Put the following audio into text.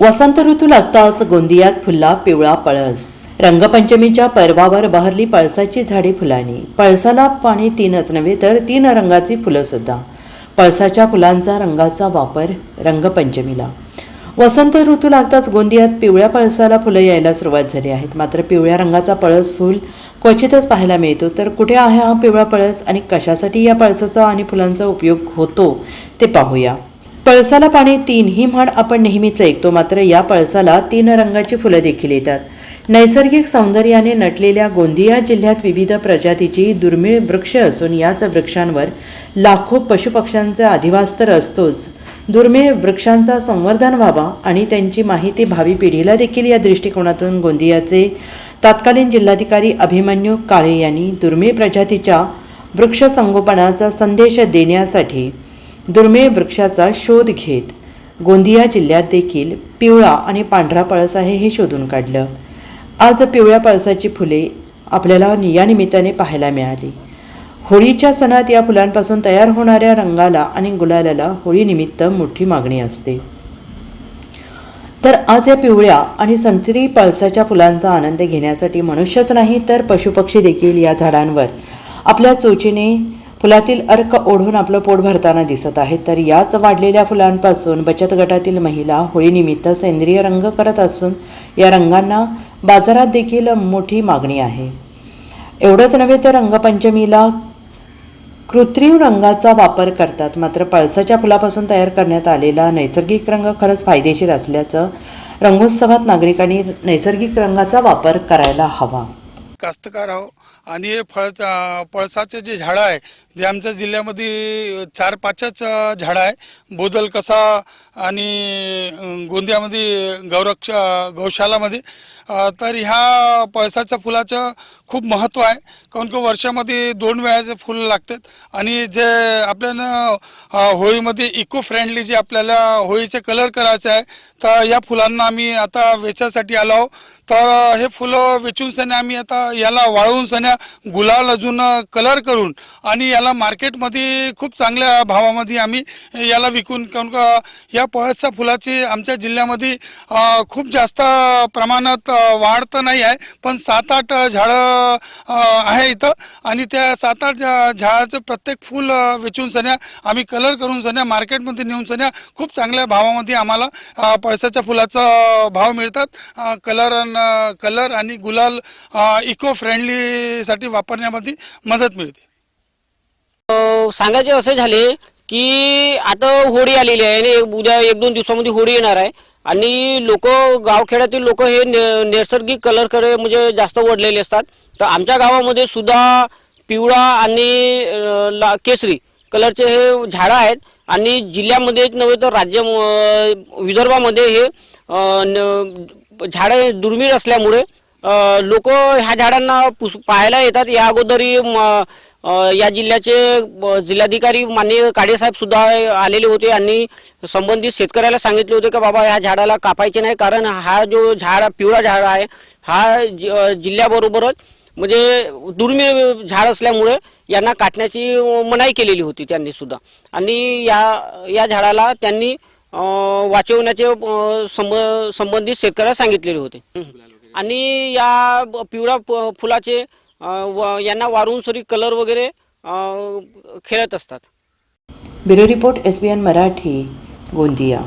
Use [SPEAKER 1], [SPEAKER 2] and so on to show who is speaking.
[SPEAKER 1] वसंत ऋतू लागताच गोंदियात फुलला पिवळा पळस. रंगपंचमीच्या पर्वावर बहरली पळसाची झाडे फुलांनी. पळसाला पाणी तीनच नव्हे तर तीन रंगाची फुलं सुद्धा. पळसाच्या फुलांचा रंगाचा वापर रंगपंचमीला. वसंत ऋतू लागताच गोंदियात पिवळ्या पळसाला फुलं यायला सुरुवात झाली आहेत. मात्र पिवळ्या रंगाचा पळस फूल क्वचितच पाहायला मिळतो. तर कुठे आहे हा पिवळा पळस आणि कशासाठी या पळसाचा आणि फुलांचा उपयोग होतो ते पाहूया. पळसाला पाणी तीन ही म्हण आपण नेहमीच ऐकतो. मात्र या पळसाला तीन रंगाची फुलं देखील येतात. नैसर्गिक सौंदर्याने नटलेल्या गोंदिया जिल्ह्यात विविध प्रजातीची दुर्मिळ वृक्ष असून याच वृक्षांवर लाखो पशुपक्ष्यांचा अधिवास तर असतोच. दुर्मिळ वृक्षांचा संवर्धन व्हावा आणि त्यांची माहिती भावी पिढीला देखील या दृष्टिकोनातून गोंदियाचे तत्कालीन जिल्हाधिकारी अभिमन्यू काळे यांनी दुर्मिळ प्रजातीच्या वृक्ष संगोपनाचा संदेश देण्यासाठी दुर्मिळ वृक्षाचा शोध घेत गोंदिया जिल्ह्यात देखील पिवळा आणि पांढरा पळस आहे हे शोधून काढलं. आज पिवळ्या पळसाची फुले आपल्याला या निमित्ताने पाहायला मिळाली. होळीच्या सणात या फुलांपासून तयार होणाऱ्या रंगाला आणि गुलालाला होळीनिमित्त मोठी मागणी असते. तर आज या पिवळ्या आणि संत्री पळसाच्या फुलांचा आनंद घेण्यासाठी मनुष्यच नाही तर पशुपक्षी देखील या झाडांवर आपल्या चोचीने फुलातील अर्क ओढून आपलं पोट भरताना दिसत आहेत तर याच वाढलेल्या फुलांपासून बचत गटातील महिला होळीनिमित्त सेंद्रिय रंग करत असून या रंगांना बाजारात देखील मोठी मागणी आहे. एवढंच नव्हे तर रंगपंचमीला कृत्रिम रंगाचा वापर करतात. मात्र पळसाच्या फुलापासून तयार करण्यात आलेला नैसर्गिक रंग खरंच फायदेशीर असल्याचं रंगोत्सवात नागरिकांनी नैसर्गिक रंगाचा वापर करायला हवा.
[SPEAKER 2] कास्तकार आहो. आणि हे फळ पळसाचे जे झाडं आहे ते आमच्या जिल्ह्यामध्ये चार पाचच झाडं आहे. बोदल कसा आणि गोंदियामध्ये गौरक्ष गौशालामध्ये. तर ह्या पळसाच्या फुलाचं खूप महत्त्व आहे. काऊन की वर्षामध्ये दोन वेळाचे फुलं लागतात. आणि जे आपल्यानं होळीमध्ये इको फ्रेंडली जे आपल्याला होळीचे कलर करायचे आहे तर या फुलांना आम्ही आता वेचायसाठी आलो आहोत. तर हे फुलं वेचून सण्या आम्ही आता याला वाळवून सण्या गुलाल अजून कलर करून आणि याला मार्केटमध्ये खूप चांगल्या भावामध्ये आम्ही याला विकून काऊन का या पळसच्या फुलाची आमच्या जिल्ह्यामध्ये खूप जास्त प्रमाणात वाढ तर नाही आहे पण सात आठ झाडं आहे इथं आणि त्या सात आठ झाडाचं प्रत्येक फूल वेचून सण्या आम्ही कलर करून सण्या मार्केटमध्ये नेऊन सण्या खूप चांगल्या भावामध्ये आम्हाला पळसाच्या फुलाचा भाव मिळतात कलर कलर आणि गुलाल इको फ्रेंडलीसाठी वापरण्यामध्ये मदत मिळते.
[SPEAKER 3] सांगायचे असे झाले की आता होळी आलेली आहे आणि उद्या एक दोन दिवसामध्ये होळी येणार आहे. आणि लोक गावखेड्यातील लोक हे ने- नैसर्गिक कलरकडे म्हणजे जास्त ओढलेले असतात. तर आमच्या गावामध्ये सुद्धा पिवळा आणि ला केसरी कलरचे हे झाडं आहेत. आणि जिल्ह्यामध्येच नव्हे तर राज्य विदर्भामध्ये हे न- झाडं दुर्मिळ असल्यामुळे लोक ह्या झाडांना पुस पाहायला येतात. या अगोदरी म- या जिल्ह्याचे जिल्हाधिकारी माननीय काडेसाहेब सुद्धा आलेले होते आणि संबंधित शेतकऱ्याला सांगितले होते की बाबा ह्या झाडाला कापायचे नाही कारण हा जो झाड पिवळा झाड आहे हा जि- जिल्ह्याबरोबरच म्हणजे दुर्मिळ झाड असल्यामुळे यांना काटण्याची मनाई केलेली होती त्यांनी सुद्धा. आणि या या झाडाला त्यांनी वाचवण्याचे संब संबंधित शेतकऱ्याला सांगितलेले होते. आणि या पिवळ्या फुलाचे यांना वारून सरी कलर वगैरे खेळत असतात.
[SPEAKER 1] Bureau report S B N Marathi Gondia.